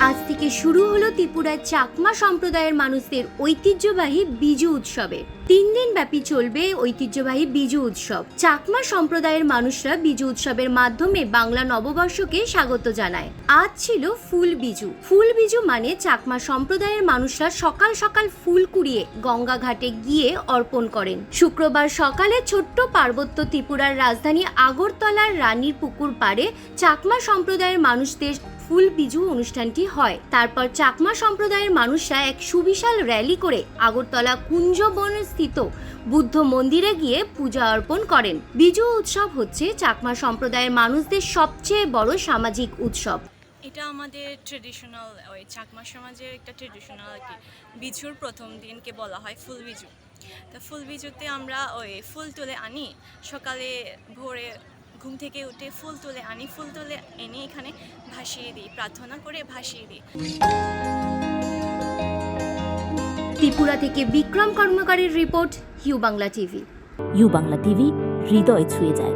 আজ থেকে শুরু হলো ত্রিপুরার চাকমা সম্প্রদায়ের মানুষদের ঐতিহ্যবাহী বিজু উৎসবে। তিন দিন ব্যাপী চলবে ঐতিহ্যবাহী বিজু উৎসব। চাকমা সম্প্রদায়ের মানুষরা বিজু উৎসবের মাধ্যমে বাংলা নববর্ষকে স্বাগত জানায়। আজ ছিল ফুল বিজু। ফুল বিজু মানে চাকমা সম্প্রদায়ের মানুষরা সকাল সকাল ফুল কুড়িয়ে গঙ্গা ঘাটে গিয়ে অর্পণ করেন। শুক্রবার সকালে ছোট্ট পার্বত্য ত্রিপুরার রাজধানী আগরতলার রানীর পুকুর পাড়ে চাকমা সম্প্রদায়ের মানুষদের ফুল বিজু অনুষ্ঠানটি হয়। তারপর চাকমা সম্প্রদায়ের মানুষরা এক সুবিশাল র্যালি করে আগরতলা কুঞ্জবন স্থিত বুদ্ধ মন্দিরে গিয়ে পূজা অর্পণ করেন। বিজু উৎসব হচ্ছে চাকমা সম্প্রদায়ের মানুষদের সবচেয়ে বড় সামাজিক উৎসব। এটা আমাদের ট্রেডিশনাল ওই চাকমা সমাজের একটা ট্রেডিশনাল আর কি। বিজুর প্রথম দিনকে বলা হয় ফুল বিজু। তো ফুল বিজুতে আমরা ওই ফুল তুলে আনি। সকালে ভোরে ঘুম থেকে উঠে ফুল তুলে আনি ফুল তুলে এনে এখানে ভাসিয়ে দিই প্রার্থনা করে ভাসিয়ে দিই। ত্রিপুরা থেকে Bikram কর্মকারীর report U Bangla TV. U Bangla TV হৃদয় ছুঁয়ে যায়।